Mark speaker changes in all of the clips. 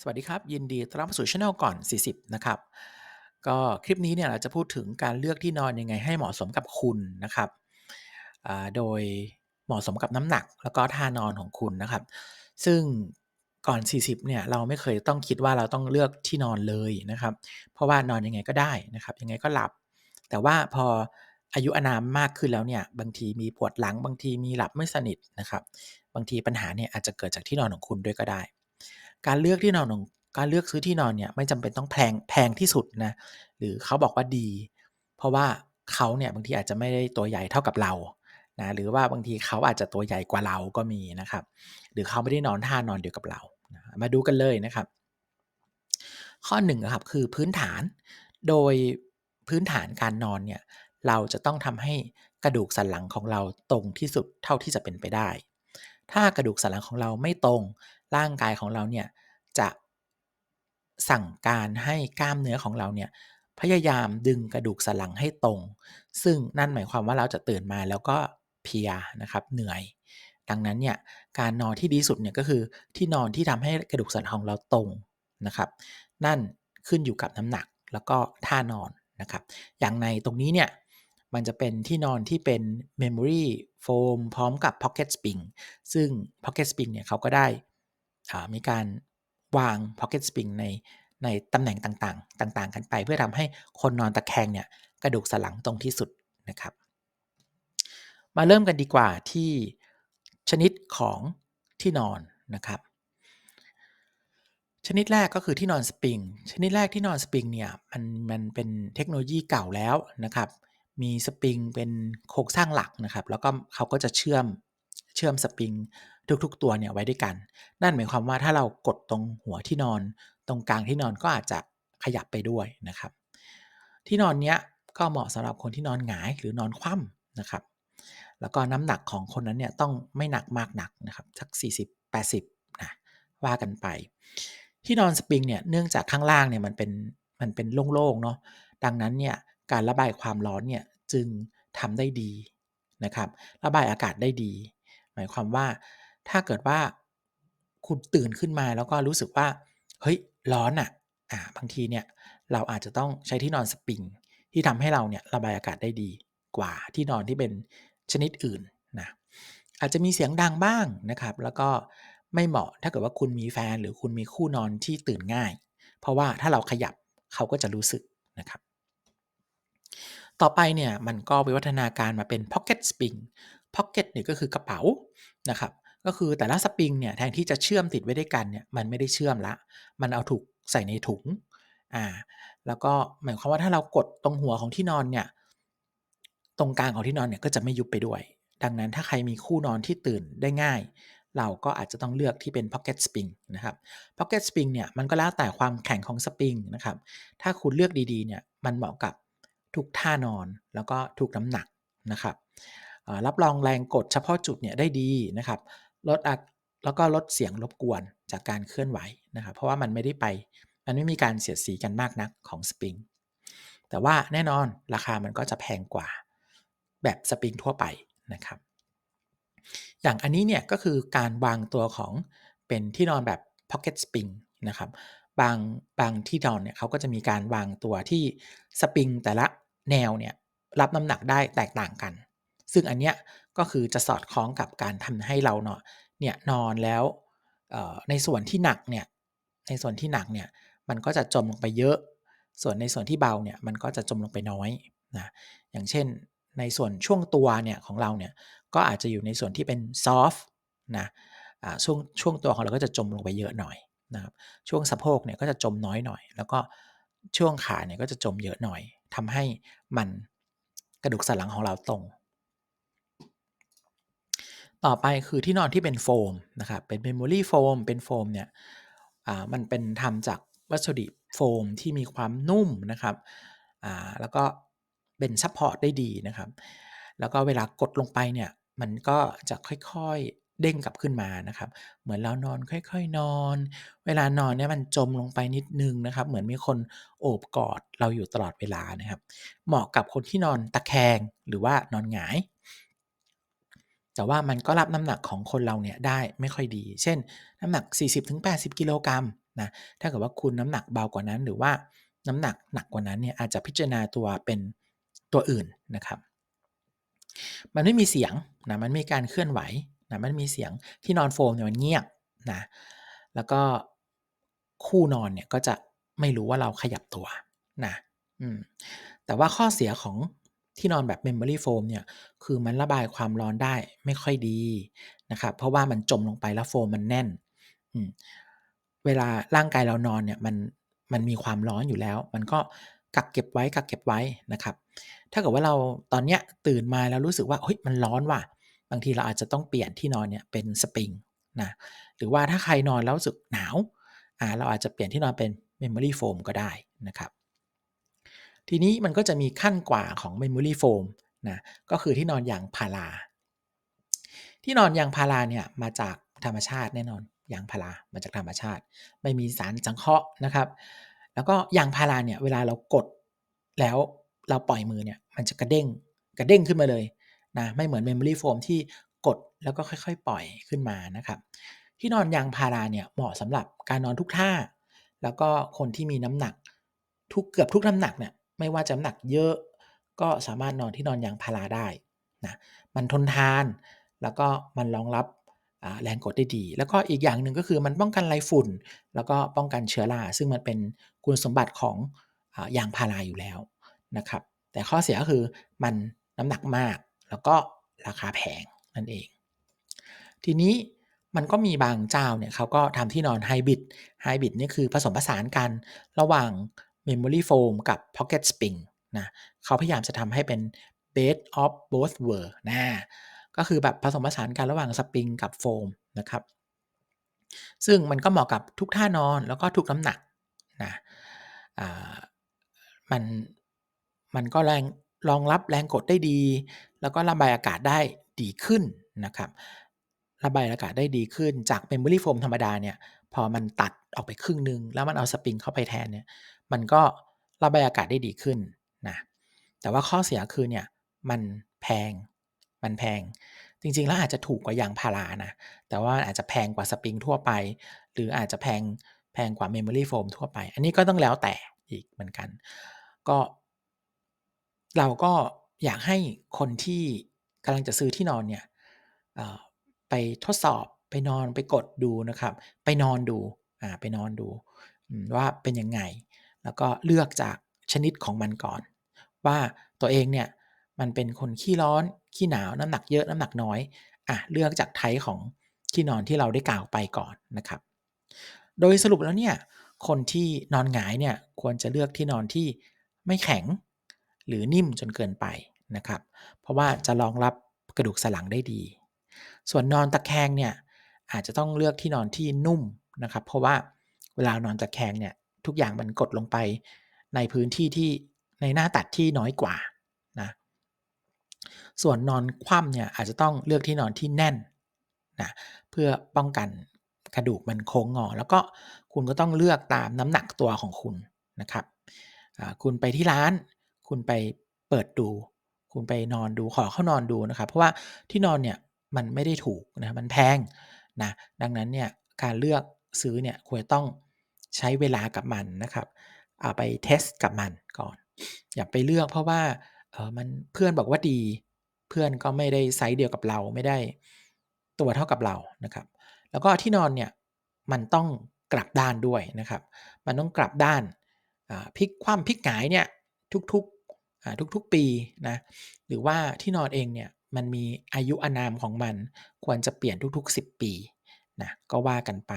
Speaker 1: สวัสดีครับ ยินดีต้อนรับสู่ช่องก่อน 40 นะครับ ก็คลิปนี้เนี่ยเราจะพูดถึงการเลือกที่นอนยังไงให้เหมาะสมกับคุณนะครับโดยเหมาะสมกับน้ำหนักแล้วก็ท่านอนของคุณนะครับ ซึ่งก่อน 40 เนี่ยเราไม่เคยต้องคิดว่าเราต้องเลือกที่นอนเลยนะครับ เพราะว่านอนยังไงก็ได้นะครับยังไงก็หลับ แต่ว่าพออายุอนามมากขึ้นแล้วเนี่ยบางทีมีปวดหลังบางทีมีหลับไม่สนิทนะครับ บางทีปัญหาเนี่ยอาจจะเกิดจากที่นอนของคุณด้วยก็ได้ การเลือกที่นอนของการเลือกซื้อที่นอนเนี่ยไม่จำเป็นต้องแพงแพงที่สุดนะหรือเขาบอกว่าดี เพราะว่าเขาเนี่ยบางทีอาจจะไม่ได้ตัวใหญ่เท่ากับเรานะหรือว่าบางทีเขาอาจจะตัวใหญ่กว่าเราก็มีนะครับ หรือเขาไม่ได้นอนท่านอนเดียวกับเรานะมาดูกันเลยนะครับ ข้อหนึ่งครับคือพื้นฐานโดยพื้นฐานการนอนเนี่ยเราจะต้องทำให้กระดูกสันหลังของเราตรงที่สุดเท่าที่จะเป็นไปได้ ถ้ากระดูกสันหลังของเราไม่ตรงร่างกายของเราเนี่ย จะสั่งการให้กล้ามเนื้อของเราเนี่ยพยายามดึงกระดูกสันหลังให้ตรง ซึ่งนั่นหมายความว่าเราจะตื่นมาแล้วก็เพียนะครับเหนื่อย ดังนั้นเนี่ยการนอนที่ดีสุดเนี่ยก็คือที่นอนที่ทำให้กระดูกสันหลังของเราตรงนะครับ นั่นขึ้นอยู่กับน้ำหนักแล้วก็ท่านอนนะครับ อย่างในตรงนี้เนี่ยมันจะเป็นที่นอนที่เป็น Memory Foam พร้อมกับ Pocket Spring ซึ่ง Pocket Spring เนี่ยเขาก็ได้มีการ วาง Pocket Spring ในในตำแหน่งต่างๆ ต่างๆ กันไป เพื่อทำให้คนนอนตะแคงเนี่ยกระดูกสันหลังตรงที่สุดนะครับ มาเริ่มกันดีกว่าที่ชนิดของที่นอนนะครับ ชนิดแรกก็คือที่นอนสปริง ชนิดแรกที่นอนสปริงเนี่ยมันมันเป็นเทคโนโลยีเก่าแล้วนะครับ มีสปริงเป็นโครงสร้างหลักนะครับ แล้วก็เขาก็จะเชื่อม เชื่อมสปริงทุกๆ ตัวเนี่ยไว้ด้วยกัน นั่นหมายความว่าถ้าเรากดตรงหัวที่นอน ตรงกลางที่นอนก็อาจจะขยับไปด้วยนะครับ ที่นอนเนี้ยก็เหมาะสำหรับคนที่นอนหงายหรือนอนคว่ำนะครับ แล้วก็น้ำหนักของคนนั้นเนี่ยต้องไม่หนักมากหนักนะครับสัก 40 80นะว่ากันไป ที่นอนสปริงเนี่ยเนื่องจากข้างล่างเนี่ยมันเป็นมันเป็นโล่งๆเนาะดังนั้นเนี่ยการระบายความร้อนเนี่ยจึงทำได้ดีนะครับ ระบายอากาศได้ดี หมายความว่า ถ้าเกิดว่าคุณตื่นขึ้นมาแล้วก็รู้สึกว่า เฮ้ย ร้อนอะ่ะอ่าบางทีเนี่ยเราอาจจะต้องใช้ที่นอนสปริง ที่ทำให้เราเนี่ยระบายอากาศได้ดีกว่าที่นอนที่เป็นชนิดอื่นนะอาจจะมีเสียงดังบ้างนะครับ แล้วก็ไม่เหมาะถ้าเกิดว่าคุณมีแฟนหรือคุณมีคู่นอนที่ตื่นง่าย เพราะว่าถ้าเราขยับเขาก็จะรู้สึกนะครับ ต่อไปเนี่ยมันก็วิวัฒนาการมาเป็น pocket spring pocket เนี่ยก็คือกระเป๋านะครับก็คือแต่ละสปริงเนี่ยแทนที่จะเชื่อมติดไว้ด้วยกันเนี่ยมันไม่ได้เชื่อมละ มันเอาถูกใส่ในถุงอ่าแล้วก็หมายความว่าถ้าเรากดตรงหัวของที่นอนเนี่ยตรงกลางของที่นอนเนี่ยก็จะไม่ยุบไปด้วย ดังนั้นถ้าใครมีคู่นอนที่ตื่นได้ง่าย เราก็อาจจะต้องเลือกที่เป็น pocket spring นะครับ pocket spring เนี่ยมันก็แล้วแต่ความแข็งของสปริงนะครับถ้าคุณเลือกดีๆเนี่ยมันเหมาะกับทุกท่านอนแล้วก็ทุกน้ำหนักนะครับ รับรองแรงกดเฉพาะจุดเนี่ยได้ดีนะครับลดอัดแล้วก็ลดเสียงรบกวนจากการเคลื่อนไหวนะครับเพราะว่ามันไม่ได้ไป มันไม่มีการเสียดสีกันมากนักของสปริงแต่ว่าแน่นอนราคามันก็จะแพงกว่าแบบสปริงทั่วไปนะครับ อย่างอันนี้เนี่ยก็คือการวางตัวของเป็นที่นอนแบบ pocket spring นะครับบางบางที่นอนเนี่ยเขาก็จะมีการวางตัวที่สปริงแต่ละแนวเนี่ยรับน้ำหนักได้แตกต่างกัน ซึ่งอันเนี้ยก็คือจะสอดคล้องกับการทำให้เราเนาะเนี่ยนอนแล้วในส่วนที่หนักเนี่ยในส่วนที่หนักเนี่ยมันก็จะจมลงไปเยอะ ส่วนในส่วนที่เบาเนี่ยมันก็จะจมลงไปน้อยนะอย่างเช่นในส่วนช่วงตัวเนี่ยของเราเนี่ยก็อาจจะอยู่ในส่วนที่เป็นซอฟต์นะช่วงช่วงตัวของเราก็จะจมลงไปเยอะหน่อยนะครับช่วงสะโพกเนี่ยก็จะจมน้อยหน่อย แล้วก็ช่วงขาเนี่ยก็จะจมเยอะหน่อยทำให้มันกระดูกสันหลังของเราตรง ต่อไปคือที่นอนที่เป็นโฟมนะครับเป็นเมมโมรี่โฟมเป็นโฟมเนี่ยมันเป็นทำจากวัสดุโฟมที่มีความนุ่มนะครับแล้วก็เป็นซัพพอร์ตได้ดีนะครับ แล้วก็เวลากดลงไปเนี่ยมันก็จะค่อยๆเด้งกลับขึ้นมานะครับ เหมือนเรานอนค่อยๆนอน เวลานอนเนี่ยมันจมลงไปนิดนึงนะครับ เหมือนมีคนโอบกอดเราอยู่ตลอดเวลานะครับ เหมาะกับคนที่นอนตะแคงหรือว่านอนหงาย แต่ว่ามันก็รับน้ำหนักของคนเราเนี่ยได้ไม่ค่อยดี เช่น น้ำหนัก 40-80 กิโลกรัมนะ ถ้าเกิดว่าคุณน้ำหนักเบากว่านั้น หรือว่าน้ำหนักหนักกว่านั้นเนี่ยอาจจะพิจารณาตัวเป็นตัวอื่นนะครับ มันไม่มีเสียงนะ มันม่มีการเคลื่อนไหวนะ มันมีเสียงที่นอนโฟมเนี่ยมันเงียบนะ แล้วก็คู่นอนเนี่ยก็จะไม่รู้ว่าเราขยับตัวนะอืมแต่ว่าข้อเสียของ ที่นอนแบบ Memory Foam เนี่ย คือมันระบายความร้อนได้ไม่ค่อยดีนะครับ เพราะว่ามันจมลงไปแล้วโฟมมันแน่น อืม เวลาร่างกายเรานอนเนี่ยมัน มันมีความร้อนอยู่แล้ว มันก็กักเก็บไว้ กักเก็บไว้นะครับ ถ้าเกิดว่าเราตอนเนี้ยตื่นมาแล้วรู้สึกว่า เฮ้ย มันร้อนว่ะ บางทีเราอาจจะต้องเปลี่ยนที่นอนเนี่ยเป็นสปริงนะ หรือว่าถ้าใครนอนแล้วรู้สึกหนาว อ่า เราอาจจะเปลี่ยนที่นอนเป็น Memory Foam ก็ได้นะครับ ทีนี้มันก็จะมีขั้นกว่าของ Memory Foam นะก็คือที่นอนยางพารา ที่นอนยางพาราเนี่ยมาจากธรรมชาติแน่นอนยางพารามาจากธรรมชาติ ไม่มีสารสังเคราะห์นะครับ แล้วก็ยางพาราเนี่ยเวลาเรากดแล้วเราปล่อยมือเนี่ยมันจะกระเด้งกระเด้งขึ้นมาเลยนะไม่เหมือน Memory Foam ที่กดแล้วก็ค่อยๆ ปล่อยขึ้นมานะครับ ที่นอนยางพาราเนี่ยเหมาะสำหรับการนอนทุกท่า แล้วก็คนที่มีน้ำหนักทุกเกือบทุกน้ำหนักเนี่ย ไม่ว่าจะน้ำหนักเยอะก็สามารถนอนที่นอนยางพาราได้นะมันทนทานแล้วก็มันรองรับแรงกดได้ดี แล้วก็อีกอย่างหนึ่งก็คือมันป้องกันไรฝุ่น แล้วก็ป้องกันเชื้อราซึ่งมันเป็นคุณสมบัติของอยางพาราอยู่แล้วนะครับ แต่ข้อเสียก็คือมันน้ำหนักมาก แล้วก็ราคาแพงนั่นเอง ทีนี้มันก็มีบางเจ้าเนี่ยเขาก็ทำที่นอนไฮบริดไฮบริดนี่คือผสมผสานกันระหว่าง Memory Foam กับ Pocket Spring นะเขาพยายามจะทำให้เป็น best of both world นะก็คือแบบผสมผสานกันระหว่างสปริงกับโฟมนะครับซึ่งมันก็เหมาะกับทุกท่านอนแล้วก็ทุกน้ำหนักนะมันมันก็แรงรองรับแรงกดได้ดี แล้วก็ระบายอากาศได้ดีขึ้นนะครับ ระบายอากาศได้ดีขึ้นจากเมมโมรี่โฟมธรรมดาเนี่ย พอมันตัดออกไปครึ่งนึง แล้วมันเอาสปริงเข้าไปแทนเนี่ย มันก็ระบายอากาศได้ดีขึ้นนะ แต่ว่าข้อเสียคือเนี่ยมันแพง มันแพง จริงๆ แล้วอาจจะถูกกว่ายางพารานะ แต่ว่าอาจจะแพงกว่าสปริงทั่วไป หรืออาจจะแพงแพงกว่าเมมโมรี่โฟมทั่วไป อันนี้ก็ต้องแล้วแต่อีกเหมือนกัน ก็ เราก็อยากให้คนที่กำลังจะซื้อที่นอนเนี่ย ไปทดสอบไปนอนไปกดดูนะครับ ไปนอนดูอ่าไปนอนดูว่าเป็นยังไง แล้วก็เลือกจากชนิดของมันก่อน ว่าตัวเองเนี่ยมันเป็นคนขี้ร้อนขี้หนาวน้ำหนักเยอะน้ำหนักน้อยอะเลือกจากไทป์ของที่นอนที่เราได้กล่าวไปก่อนนะครับ โดยสรุปแล้วเนี่ยคนที่นอนหงายเนี่ยควรจะเลือกที่นอนที่ไม่แข็ง หรือนิ่มจนเกินไปนะครับ เพราะว่าจะรองรับกระดูกสันหลังได้ดี ส่วนนอนตะแคงเนี่ยอาจจะต้องเลือกที่นอนที่นุ่มนะครับ เพราะว่าเวลานอนตะแคงเนี่ยทุกอย่างมันกดลงไปในพื้นที่ที่ในหน้าตัดที่น้อยกว่านะส่วนนอนคว่ำเนี่ยอาจจะต้องเลือกที่นอนที่แน่นนะเพื่อป้องกันกระดูกมันโค้งงอ แล้วก็คุณก็ต้องเลือกตามน้ำหนักตัวของคุณนะครับคุณไปที่ร้าน คุณไปเปิดดู คุณไปนอนดูขอเข้านอนดูนะครับ เพราะว่าที่นอนเนี่ย มันไม่ได้ถูกนะมันแพงนะดังนั้นเนี่ยการเลือกซื้อเนี่ยควรต้องใช้เวลากับมันนะครับเอาไปเทสกับมันก่อน อย่าไปเลือกเพราะว่าเออมันเพื่อนบอกว่าดี เพื่อนก็ไม่ได้ไซส์เดียวกับเราไม่ได้ตัวเท่ากับเรานะครับ แล้วก็ที่นอนเนี่ยมันต้องกลับด้านด้วยนะครับ มันต้องกลับด้านพลิกคว่ำพลิกหงายเนี่ยทุกๆทุกๆปีนะหรือว่าที่นอนเองเนี่ย มันมีอายุอานามของมัน ควรจะเปลี่ยนทุกๆ 10 ปีนะก็ว่ากันไป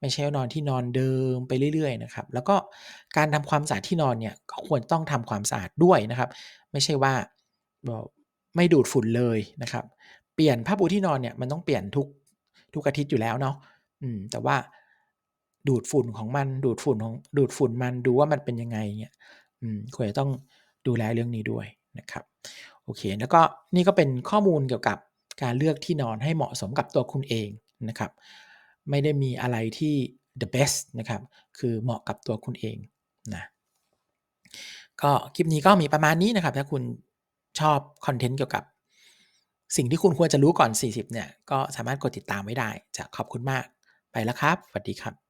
Speaker 1: ไม่ใช่นอนที่นอนเดิมไปเรื่อยๆนะครับแล้วก็การทำความสะอาดที่นอนเนี่ยก็ควรต้องทำความสะอาดด้วยนะครับ ไม่ใช่ว่าไม่ดูดฝุ่นเลยนะครับ เปลี่ยนผ้าปูที่นอนเนี่ยมันต้องเปลี่ยนทุกทุกอาทิตย์อยู่แล้วเนาะอืมแต่ว่าดูดฝุ่นของมันดูดฝุ่นของดูดฝุ่นมันดูว่ามันเป็นยังไงเนี่ยอืมควรจะต้องดูแลเรื่องนี้ด้วยนะครับ โอเค แล้วก็นี่ก็เป็นข้อมูลเกี่ยวกับการเลือกที่นอนให้เหมาะสมกับตัวคุณเองนะครับ ไม่ได้มีอะไรที่ the best นะครับ คือเหมาะกับตัวคุณเองนะ ก็คลิปนี้ก็มีประมาณนี้นะครับ ถ้าคุณชอบคอนเทนต์เกี่ยวกับ สิ่งที่คุณควรจะรู้ก่อน 40 เนี่ย ก็สามารถกดติดตามไว้ได้ จะขอบคุณมากไปแล้วครับ สวัสดีครับ